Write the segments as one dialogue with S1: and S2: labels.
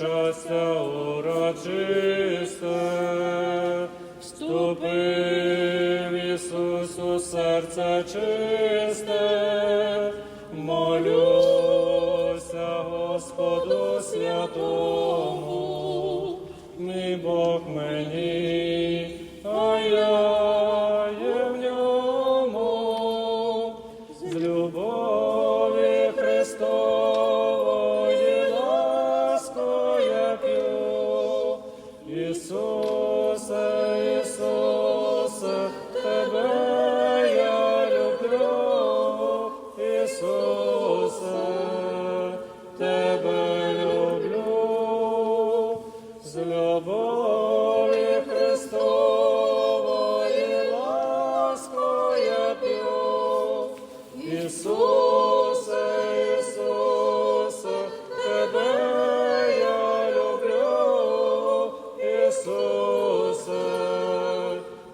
S1: щастя урочисте, вступив Ісусу серце чисте, молюся Господу святому, мій Бог мені, а я.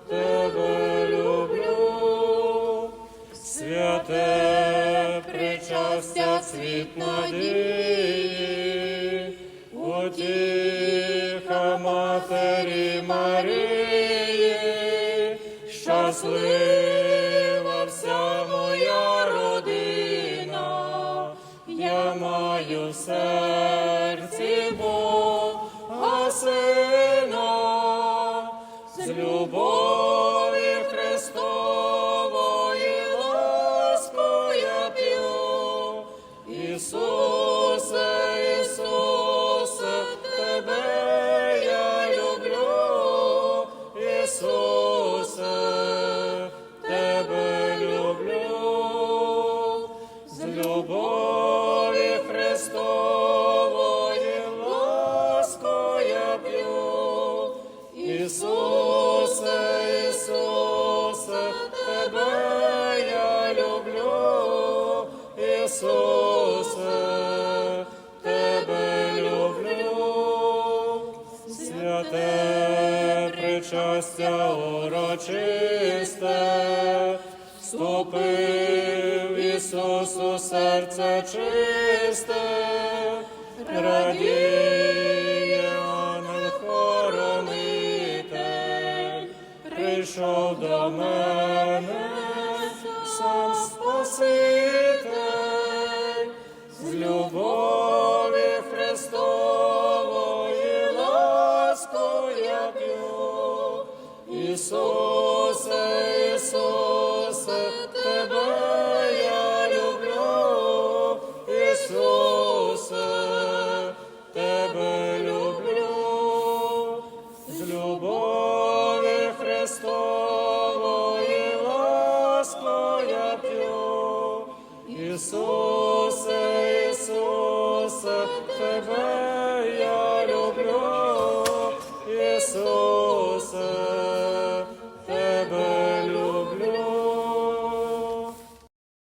S1: Тебе люблю, святе причастя світ надії, утіха щаслива вся моя родина, я маю в з Тебе я люблю, Ісусе, Тебе люблю, святе причастя урочисте, вступив Ісус у серце чисте, прийшов до мене сам Спаситель, з любові Христової ласкою я п'ю. Ісусе, Ісусе, Ісусе, Ісусе, тебе я люблю, Ісусе.